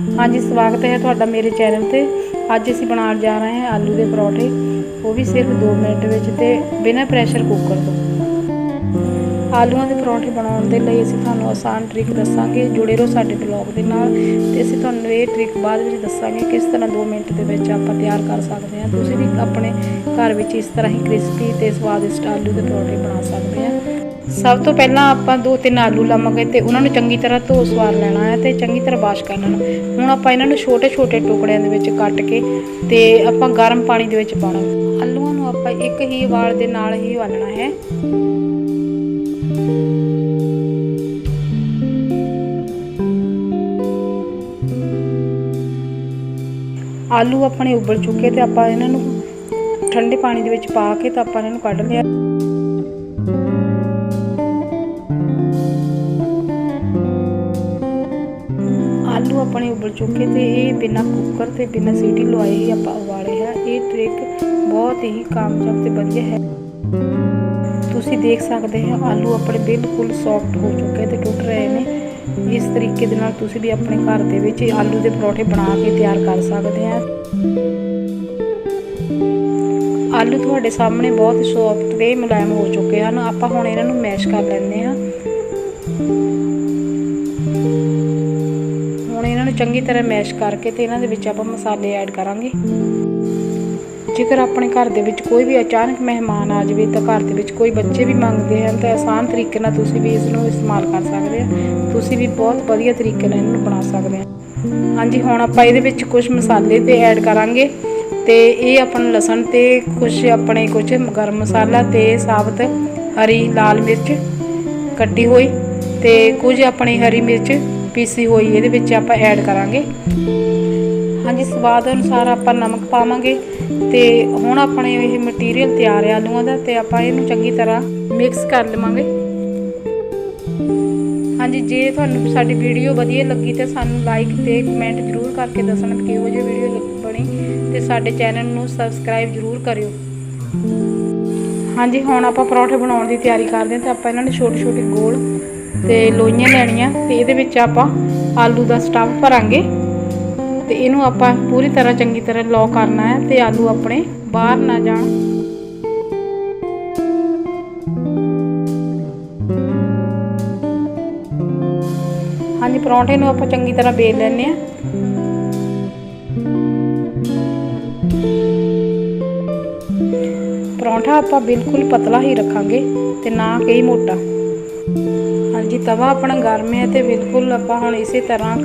ਹਾਂਜੀ, ਸਵਾਗਤ ਹੈ ਤੁਹਾਡਾ ਮੇਰੇ ਚੈਨਲ ਤੇ। ਅੱਜ ਅਸੀਂ ਬਣਾਉਣ ਜਾ ਰਹੇ ਹਾਂ ਆਲੂ ਦੇ ਪਰੌਠੇ। ਉਹ ਵੀ ਸਿਰਫ 2 ਮਿੰਟ ਵਿੱਚ ਤੇ ਬਿਨਾਂ ਪ੍ਰੈਸ਼ਰ ਕੁੱਕਰ ਤੋਂ। ਆਲੂਆਂ ਦੇ ਪਰੌਠੇ ਬਣਾਉਣ ਦੇ ਲਈ ਅਸੀਂ ਤੁਹਾਨੂੰ ਆਸਾਨ ਟ੍ਰਿਕ ਦੱਸਾਂਗੇ। ਜੁੜੇ ਰਹੋ ਸਾਡੇ ਬਲੌਗ ਦੇ ਨਾਲ ਤੇ ਅਸੀਂ ਤੁਹਾਨੂੰ ਇਹ ਟ੍ਰਿਕ ਬਾਅਦ ਵਿੱਚ ਦੱਸਾਂਗੇ ਕਿਸ ਤਰ੍ਹਾਂ 2 ਮਿੰਟ ਦੇ ਵਿੱਚ ਆਪਾਂ ਤਿਆਰ ਕਰ ਸਕਦੇ ਹਾਂ। ਤੁਸੀਂ ਵੀ ਆਪਣੇ ਘਰ ਵਿੱਚ ਇਸ ਤਰ੍ਹਾਂ ਹੀ ਕ੍ਰਿਸਪੀ ਤੇ ਸਵਾਦਿਸ਼ਟ ਆਲੂ ਦੇ ਪਰੌਠੇ ਬਣਾ ਸਕਦੇ ਹਾਂ। ਸਭ ਤੋਂ ਪਹਿਲਾਂ ਆਪਾਂ ਦੋ ਤਿੰਨ ਆਲੂ ਲਵਾਂਗੇ ਤੇ ਉਹਨਾਂ ਨੂੰ ਚੰਗੀ ਤਰ੍ਹਾਂ ਧੋ ਸਵਾਰ ਲੈਣਾ ਹੈ ਤੇ ਚੰਗੀ ਤਰ੍ਹਾਂ ਵਾਸ਼ ਕਰ ਲੈਣਾ। ਹੁਣ ਆਪਾਂ ਇਹਨਾਂ ਨੂੰ ਛੋਟੇ ਛੋਟੇ ਟੁਕੜਿਆਂ ਦੇ ਵਿੱਚ ਕੱਟ ਕੇ ਤੇ ਆਪਾਂ ਗਰਮ ਪਾਣੀ ਦੇ ਵਿੱਚ ਪਾਉਣਾ। ਆਲੂਆਂ ਨੂੰ ਆਪਾਂ ਇੱਕ ਹੀ ਵਾਲ ਦੇ ਨਾਲ ਹੀ ਉਬਾਲਣਾ ਹੈ। ਆਲੂ ਆਪਣੇ ਉਬਲ ਚੁੱਕੇ ਤੇ ਆਪਾਂ ਇਹਨਾਂ ਨੂੰ ਠੰਡੇ ਪਾਣੀ ਦੇ ਵਿੱਚ ਪਾ ਕੇ ਤਾਂ ਆਪਾਂ ਇਹਨਾਂ ਨੂੰ ਕੱਢ ਲਿਆ। ਆਲੂ ਆਪਣੇ ਉਬਲ ਚੁੱਕੇ ਤੇ ਇਹ ਬਿਨਾਂ ਕੁੱਕਰ ਤੇ ਬਿਨਾਂ ਸੀਟੀ ਲਵਾਏ ਹੀ ਆਪਾਂ ਉਬਾਲੇ ਹੈ। ਇਹ ਟ੍ਰਿਕ ਬਹੁਤ ਹੀ ਕਾਮਯਾਬ ਤੇ ਵਧੀਆ ਹੈ। ਤੁਸੀਂ ਦੇਖ ਸਕਦੇ ਹੋ, ਆਲੂ ਆਪਣੇ ਬਿਲਕੁਲ ਸੌਫਟ ਹੋ ਚੁੱਕੇ ਤੇ ਟੁੱਟ ਰਹੇ ਨੇ। ਇਸ ਤਰੀਕੇ ਦੇ ਨਾਲ ਤੁਸੀਂ ਵੀ ਆਪਣੇ ਘਰ ਦੇ ਵਿੱਚ ਆਲੂ ਦੇ ਪਰੌਠੇ ਬਣਾ ਕੇ ਤਿਆਰ ਕਰ ਸਕਦੇ ਆ ਆਲੂ ਤੁਹਾਡੇ ਸਾਹਮਣੇ ਬਹੁਤ ਸੌਫਟ ਤੇ ਮੁਲਾਇਮ ਹੋ ਚੁੱਕੇ ਹਨ। ਆਪਾਂ ਹੁਣ ਇਹਨਾਂ ਨੂੰ ਮੈਸ਼ ਕਰ ਲੈਂਦੇ ਹਾਂ। ਚੰਗੀ ਤਰ੍ਹਾਂ ਮੈਸ਼ ਕਰਕੇ ਤੇ ਇਹਨਾਂ ਦੇ ਵਿੱਚ ਆਪਾਂ ਮਸਾਲੇ ਐਡ ਕਰਾਂਗੇ। ਜੇਕਰ ਆਪਣੇ ਘਰ ਦੇ ਵਿੱਚ ਕੋਈ ਵੀ ਅਚਾਨਕ ਮਹਿਮਾਨ ਆ ਜਾਵੇ ਤਾਂ ਘਰ ਦੇ ਵਿੱਚ ਕੋਈ ਬੱਚੇ ਵੀ ਮੰਗਦੇ ਹਨ ਤਾਂ ਆਸਾਨ ਤਰੀਕੇ ਨਾਲ ਤੁਸੀਂ ਵੀ ਇਸ ਨੂੰ ਇਸਤੇਮਾਲ ਕਰ ਸਕਦੇ ਹੋ ਤੁਸੀਂ ਵੀ ਬਹੁਤ ਵਧੀਆ ਤਰੀਕੇ ਨਾਲ ਇਹਨੂੰ ਬਣਾ ਸਕਦੇ ਹੋ ਹਾਂਜੀ, ਹੁਣ ਆਪਾਂ ਇਹਦੇ ਵਿੱਚ ਕੁਝ ਮਸਾਲੇ ਤੇ ਐਡ ਕਰਾਂਗੇ ਤੇ ਇਹ ਆਪਣਾ ਲਸਣ ਤੇ ਕੁਝ ਆਪਣੇ ਕੁਝ ਗਰਮ ਮਸਾਲਾ ਤੇ ਸਾਬਤ ਹਰੀ, ਲਾਲ ਮਿਰਚ ਕੱਟੀ ਹੋਈ ਤੇ ਕੁਝ ਆਪਣੀ ਹਰੀ ਮਿਰਚ ਪੀਸੀ ਹੋਈ, ਇਹਦੇ ਵਿੱਚ ਆਪਾਂ ਐਡ ਕਰਾਂਗੇ। ਹਾਂਜੀ, ਸਵਾਦ ਅਨੁਸਾਰ ਆਪਾਂ ਨਮਕ ਪਾਵਾਂਗੇ ਤੇ ਹੁਣ ਆਪਣੇ ਇਹ ਮਟੀਰੀਅਲ ਤਿਆਰ ਹੈ ਆਲੂਆਂ ਦਾ ਤੇ ਆਪਾਂ ਇਹਨੂੰ ਚੰਗੀ ਤਰ੍ਹਾਂ ਮਿਕਸ ਕਰ ਲਵਾਂਗੇ। ਹਾਂਜੀ, ਜੇ ਤੁਹਾਨੂੰ ਸਾਡੀ ਵੀਡੀਓ ਵਧੀਆ ਲੱਗੀ ਤੇ ਸਾਨੂੰ ਲਾਈਕ ਤੇ ਕਮੈਂਟ ਜ਼ਰੂਰ ਕਰਕੇ ਦੱਸਣਾ ਕਿ ਕਿਹੋ ਜਿਹੀ ਵੀਡੀਓ ਬਣੀ ਤੇ ਸਾਡੇ ਚੈਨਲ ਨੂੰ ਸਬਸਕ੍ਰਾਈਬ ਜ਼ਰੂਰ ਕਰਿਓ। ਹਾਂਜੀ, ਹੁਣ ਆਪਾਂ ਪਰੌਂਠੇ ਬਣਾਉਣ ਦੀ ਤਿਆਰੀ ਕਰਦੇ ਹਾਂ ਤੇ ਆਪਾਂ ਇਹਨਾਂ ਨੂੰ ਛੋਟੇ ਛੋਟੇ ਗੋਲ ਤੇ ਲੋਈਆਂ ਲੈਣੀਆਂ ਤੇ ਇਹਦੇ ਵਿੱਚ ਆਪਾਂ ਆਲੂ ਦਾ ਸਟਫ ਭਰਾਂਗੇ। ਤੇ ਇਹਨੂੰ ਆਪਾਂ ਪੂਰੀ ਤਰ੍ਹਾਂ ਚੰਗੀ ਤਰ੍ਹਾਂ ਲੌਕ ਕਰਨਾ ਹੈ ਤੇ ਆਲੂ ਆਪਣੇ ਬਾਹਰ ਨਾ ਜਾਣ। ਹਾਂਜੀ, ਪਰੌਂਠੇ ਨੂੰ ਆਪਾਂ ਚੰਗੀ ਤਰ੍ਹਾਂ ਬੇਲ ਲੈਣੇ ਆ ਪਰੌਂਠਾ ਆਪਾਂ ਬਿਲਕੁਲ ਪਤਲਾ ਹੀ ਰੱਖਾਂਗੇ ਤੇ ਨਾ ਕਈ ਮੋਟਾ। ਹਾਂਜੀ, ਤਵਾ ਆਪਣਾ ਗਰਮ ਹੈ ਤੇ ਬਿਲਕੁਲ ਆਪਾਂ ਹੁਣ ਇਸੇ ਤਰ੍ਹਾਂ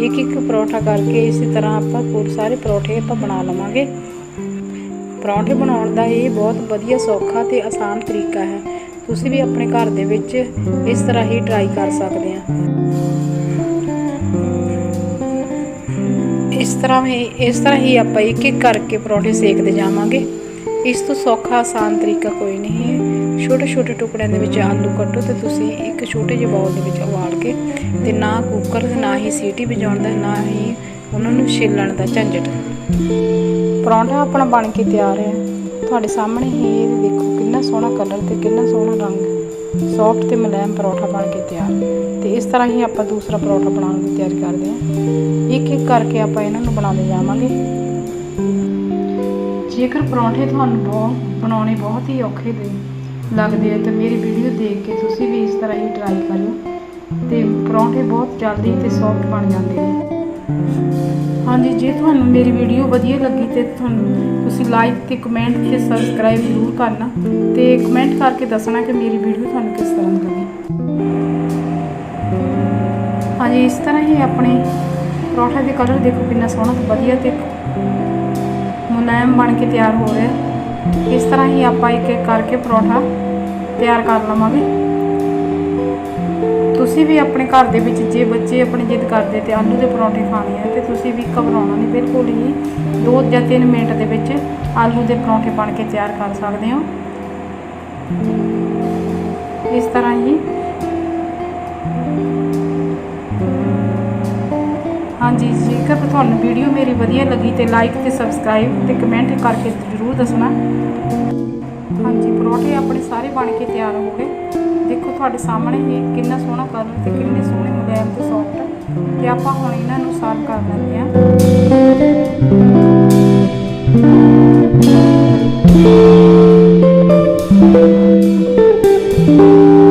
ਇੱਕ ਇੱਕ ਪਰੌਠਾ ਕਰਕੇ ਇਸੇ ਤਰ੍ਹਾਂ ਆਪਾਂ ਪੂਰੇ ਸਾਰੇ ਪਰੌਠੇ ਆਪਾਂ ਬਣਾ ਲਵਾਂਗੇ। ਪਰੌਂਠੇ ਬਣਾਉਣ ਦਾ ਇਹ ਬਹੁਤ ਵਧੀਆ ਸੌਖਾ ਤੇ ਆਸਾਨ ਤਰੀਕਾ ਹੈ। ਤੁਸੀਂ ਵੀ ਆਪਣੇ ਘਰ ਦੇ ਵਿੱਚ ਇਸ ਤਰ੍ਹਾਂ ਹੀ ਟਰਾਈ ਕਰ ਸਕਦੇ ਆ। ਇਸ ਤਰ੍ਹਾਂ ਹੀ ਇਸ ਤਰ੍ਹਾਂ ਹੀ ਆਪਾਂ ਇੱਕ ਇੱਕ ਕਰਕੇ ਪਰੌਂਠੇ ਸੇਕਦੇ ਜਾਵਾਂਗੇ। ਇਸ ਤੋਂ ਸੌਖਾ, ਆਸਾਨ ਤਰੀਕਾ ਕੋਈ ਨਹੀਂ ਹੈ। ਛੋਟੇ ਛੋਟੇ ਟੁਕੜਿਆਂ ਦੇ ਵਿੱਚ ਆਲੂ ਕੱਟੋ ਤੇ ਤੁਸੀਂ ਇੱਕ ਛੋਟੇ ਜਿਹੇ ਬਾਉਲ ਦੇ ਵਿੱਚ ਉਬਾਲ ਕੇ ਤੇ ਨਾ ਕੁੱਕਰ ਨਾ ਹੀ ਸੀਟੀ ਵਜਾਉਣ ਦਾ, ਨਾ ਹੀ ਉਹਨਾਂ ਨੂੰ ਛਿੱਲਣ ਦਾ ਝੰਜਟ। ਪਰੌਂਠਾ ਆਪਣਾ ਬਣ ਕੇ ਤਿਆਰ ਹੈ। ਤੁਹਾਡੇ ਸਾਹਮਣੇ ਹੀ ਇਹ ਦੇਖੋ ਕਿੰਨਾ ਸੋਹਣਾ ਕਲਰ ਤੇ ਕਿੰਨਾ ਸੋਹਣਾ ਰੰਗ। ਸੌਫਟ ਤੇ ਮੁਲਾਇਮ ਪਰੌਂਠਾ ਬਣ ਕੇ ਤਿਆਰ। ਤੇ ਇਸ ਤਰ੍ਹਾਂ ਹੀ ਆਪਾਂ ਦੂਸਰਾ ਪਰੌਂਠਾ ਬਣਾਉਣ ਦੀ ਤਿਆਰੀ ਕਰਦੇ ਹਾਂ। ਇੱਕ ਇੱਕ ਕਰਕੇ ਆਪਾਂ ਇਹਨਾਂ ਨੂੰ ਬਣਾਉਂਦੇ ਜਾਵਾਂਗੇ। ਜੇਕਰ ਪਰੌਂਠੇ ਤੁਹਾਨੂੰ ਬਹੁਤ ਬਣਾਉਣੇ ਬਹੁਤ ਹੀ ਔਖੇ ਦੇ ਲੱਗਦੇ ਆ ਤਾਂ ਮੇਰੀ ਵੀਡੀਓ ਦੇਖ ਕੇ ਤੁਸੀਂ ਵੀ ਇਸ ਤਰ੍ਹਾਂ ਹੀ ਟਰਾਈ ਕਰੋ ਤੇ ਪਰੌਂਠੇ ਬਹੁਤ ਜਲਦੀ ਤੇ ਸੌਫਟ ਬਣ ਜਾਂਦੇ ਨੇ। ਹਾਂਜੀ, ਜੇ ਤੁਹਾਨੂੰ ਮੇਰੀ ਵੀਡੀਓ ਵਧੀਆ ਲੱਗੀ ਤੇ ਤੁਹਾਨੂੰ ਤੁਸੀਂ ਲਾਈਕ ਤੇ ਕਮੈਂਟ ਤੇ ਸਬਸਕ੍ਰਾਈਬ ਜ਼ਰੂਰ ਕਰਨਾ ਤੇ ਕਮੈਂਟ ਕਰਕੇ ਦੱਸਣਾ ਕਿ ਮੇਰੀ ਵੀਡੀਓ ਤੁਹਾਨੂੰ ਕਿਸ ਤਰ੍ਹਾਂ ਦੀ ਲੱਗੀ। ਹਾਂਜੀ, ਇਸ ਤਰ੍ਹਾਂ ਹੀ ਆਪਣੇ ਪਰੌਂਠੇ ਦੇ ਕਲਰ ਦੇਖੋ ਕਿੰਨਾ ਸੋਹਣਾ ਤੇ ਵਧੀਆ ਤੇ ਮੁਲਾਇਮ ਬਣ ਕੇ ਤਿਆਰ ਹੋ ਰਿਹਾ। ਇਸ ਤਰ੍ਹਾਂ ਹੀ ਆਪਾਂ ਇੱਕ ਇੱਕ ਕਰਕੇ ਪਰੌਂਠਾ ਤਿਆਰ ਕਰ ਲਵਾਂਗੇ। ਤੁਸੀਂ ਵੀ ਆਪਣੇ ਘਰ ਦੇ ਵਿੱਚ ਜੇ ਬੱਚੇ ਆਪਣੀ ਜਿੱਦ ਕਰਦੇ ਤੇ ਆਲੂ ਦੇ ਪਰੌਂਠੇ ਖਾਣੇ ਆ, ਤੇ ਤੁਸੀਂ ਵੀ ਘਬਰਾਉਣਾ ਨਹੀਂ, ਬਿਲਕੁਲ ਹੀ 2 ਜਾਂ 3 ਮਿੰਟ ਦੇ ਵਿੱਚ ਆਲੂ ਦੇ ਪਰੌਂਠੇ ਬਣ ਕੇ ਤਿਆਰ ਕਰ ਸਕਦੇ ਹੋ। ਇਸ ਤਰ੍ਹਾਂ ਹੀ ਜੇਕਰ ਤੁਹਾਨੂੰ ਵੀਡੀਓ ਮੇਰੀ ਵਧੀਆ ਲੱਗੀ ਤੇ ਲਾਈਕ ਤੇ ਸਬਸਕ੍ਰਾਈਬ ਤੇ ਕਮੈਂਟ ਕਰਕੇ ਜ਼ਰੂਰ ਦੱਸਣਾ। ਹਾਂਜੀ, ਪਰੌਂਠੇ ਆਪਣੇ ਸਾਰੇ ਬਣ ਕੇ ਤਿਆਰ ਹੋ ਗਏ। ਦੇਖੋ ਤੁਹਾਡੇ ਸਾਹਮਣੇ ਹੀ ਕਿੰਨਾ ਸੋਹਣਾ ਕਲਰ ਤੇ ਕਿੰਨੇ ਸੋਹਣੇ ਮੁਲਾਇਮ ਤੇ ਸੌਫਟ ਤੇ ਆਪਾਂ ਹੁਣ ਇਹਨਾਂ ਨੂੰ ਸਰਵ ਕਰ ਲੈਂਦੇ ਹਾਂ।